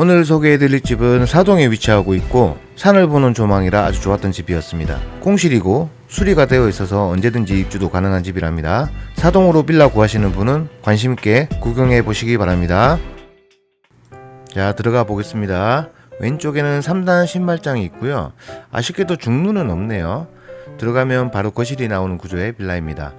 오늘 소개해드릴 집은 사동에 위치하고 있고 산을 보는 조망이라 아주 좋았던 집이었습니다. 공실이고 수리가 되어 있어서 언제든지 입주도 가능한 집이랍니다. 사동으로 빌라 구하시는 분은 관심 있게 구경해 보시기 바랍니다. 자 들어가 보겠습니다. 왼쪽에는 3단 신발장이 있고요. 아쉽게도 중문은 없네요. 들어가면 바로 거실이 나오는 구조의 빌라입니다.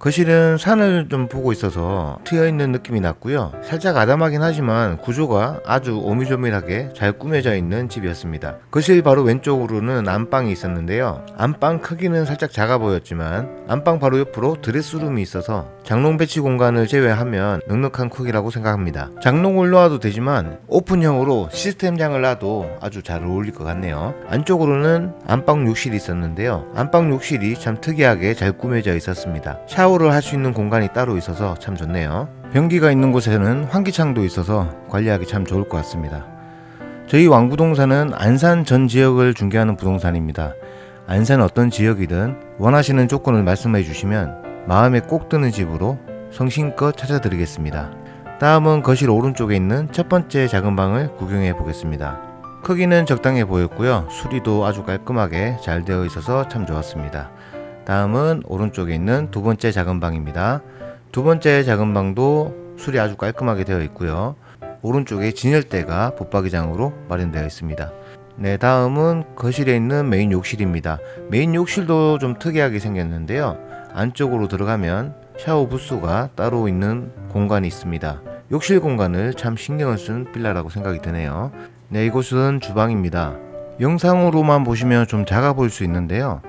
거실은 산을 좀 보고 있어서 트여 있는 느낌이 났고요. 살짝 아담하긴 하지만 구조가 아주 오밀조밀하게 잘 꾸며져 있는 집이었습니다. 거실 바로 왼쪽으로는 안방이 있었는데요. 안방 크기는 살짝 작아 보였지만 안방 바로 옆으로 드레스룸이 있어서 장롱 배치 공간을 제외하면 넉넉한 크기라고 생각합니다. 장롱을 놓아도 되지만 오픈형으로 시스템장을 놔도 아주 잘 어울릴 것 같네요. 안쪽으로는 안방 욕실이 있었는데요. 안방 욕실이 참 특이하게 잘 꾸며져 있었습니다. 샤워 를 할 수 있는 공간이 따로 있어서 참 좋네요. 변기가 있는 곳에는 환기창도 있어서 관리하기 참 좋을 것 같습니다. 저희 왕부동산은 안산 전 지역을 중개하는 부동산입니다. 안산 어떤 지역이든 원하시는 조건을 말씀해 주시면 마음에 꼭 드는 집으로 성심껏 찾아드리겠습니다. 다음은 거실 오른쪽에 있는 첫 번째 작은 방을 구경해 보겠습니다. 크기는 적당해 보였고요. 수리도 아주 깔끔하게 잘 되어 있어서 참 좋았습니다. 다음은 오른쪽에 있는 두 번째 작은 방입니다. 두 번째 작은 방도 수리 아주 깔끔하게 되어 있고요. 오른쪽에 진열대가 붙박이장으로 마련되어 있습니다. 네, 다음은 거실에 있는 메인 욕실입니다. 메인 욕실도 좀 특이하게 생겼는데요. 안쪽으로 들어가면 샤워 부스가 따로 있는 공간이 있습니다. 욕실 공간을 참 신경을 쓴 빌라라고 생각이 드네요. 네, 이곳은 주방입니다. 영상으로만 보시면 좀 작아 보일 수 있는데요.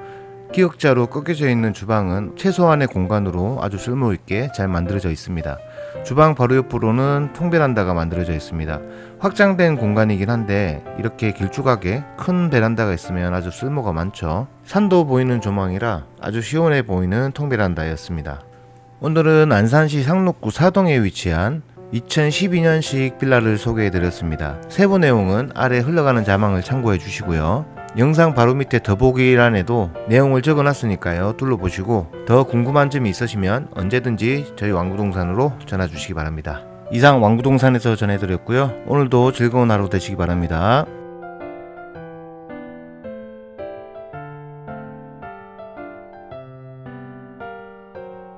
기역자로 꺾여져 있는 주방은 최소한의 공간으로 아주 쓸모있게 잘 만들어져 있습니다. 주방 바로 옆으로는 통베란다가 만들어져 있습니다. 확장된 공간이긴 한데 이렇게 길쭉하게 큰 베란다가 있으면 아주 쓸모가 많죠. 산도 보이는 조망이라 아주 시원해 보이는 통베란다였습니다. 오늘은 안산시 상록구 사동에 위치한 2012년식 빌라를 소개해 드렸습니다. 세부 내용은 아래 흘러가는 자막을 참고해 주시고요. 영상 바로 밑에 더보기란에도 내용을 적어 놨으니까요. 둘러보시고 더 궁금한 점이 있으시면 언제든지 저희 왕부동산으로 전화 주시기 바랍니다. 이상 왕부동산에서 전해드렸고요. 오늘도 즐거운 하루 되시기 바랍니다.